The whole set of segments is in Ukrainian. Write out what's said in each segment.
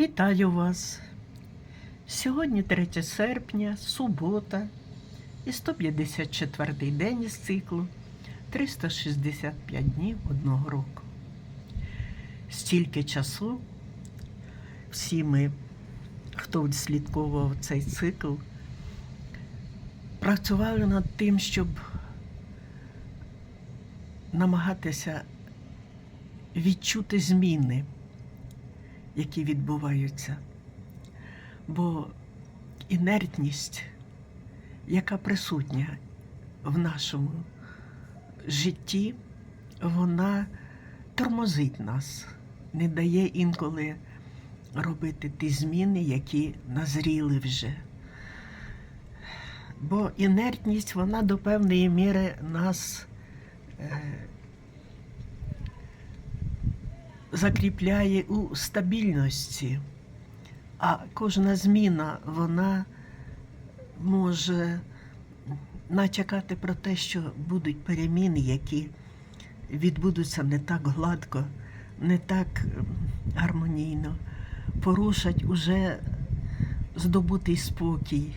Вітаю вас! Сьогодні 3 серпня, субота і 154 день із циклу 365 днів одного року. Стільки часу всі ми, хто відслідковував цей цикл, працювали над тим, щоб намагатися відчути зміни які відбуваються. Бо інертність, яка присутня в нашому житті, вона тормозить нас, не дає інколи робити ті зміни, які назріли вже. Бо інертність, вона до певної міри нас е, закріпляє у стабільності, а кожна зміна вона може натякати про те, що будуть переміни, які відбудуться не так гладко, не так ем, гармонійно, порушать уже здобутий спокій,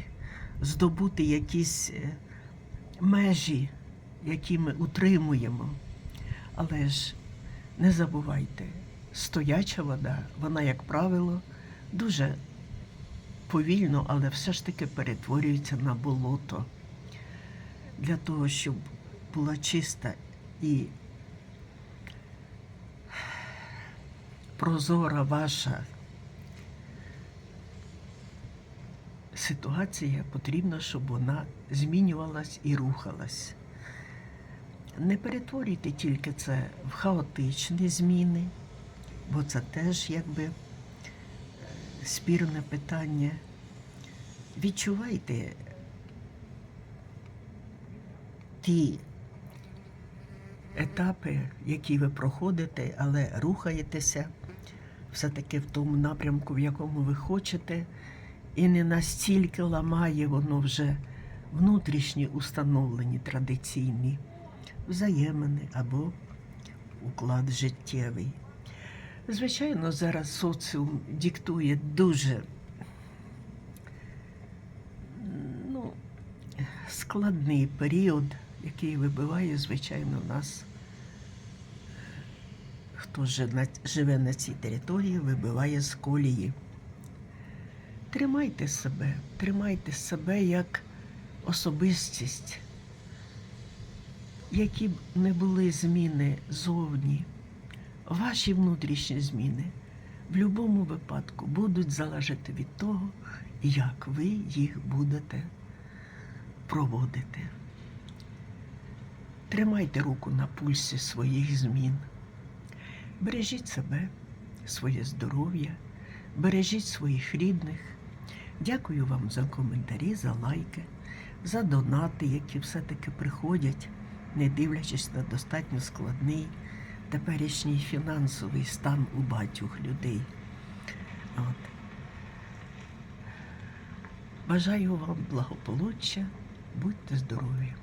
здобути якісь е, межі, які ми утримуємо. Але ж не забувайте, стояча вода, вона, як правило, дуже повільно, але все ж таки перетворюється на болото. Для того, щоб була чиста і прозора ваша ситуація, потрібно, щоб вона змінювалась і рухалась. Не перетворюйте тільки це в хаотичні зміни, бо це теж якби е, спірне питання. Відчувайте ті етапи, які ви проходите, але рухаєтеся все-таки в тому напрямку, в якому ви хочете, і не настільки ламає воно вже внутрішні установлені традиційні взаємини або уклад життєвий. Звичайно, зараз соціум диктує дуже ну, складний період, який вибиває, звичайно, нас, хто живе на цій території, вибиває з колії. Тримайте себе, тримайте себе як особистість які б не були зміни зовні, ваші внутрішні зміни в будь-якому випадку будуть залежати від того, як ви їх будете проводити. Тримайте руку на пульсі своїх змін. Бережіть себе, своє здоров'я, бережіть своїх рідних. Дякую вам за коментарі, за лайки, за донати, які все-таки приходять не дивлячись на достатньо складний теперішній фінансовий стан у багатьох людей. От. Бажаю вам благополуччя, будьте здорові!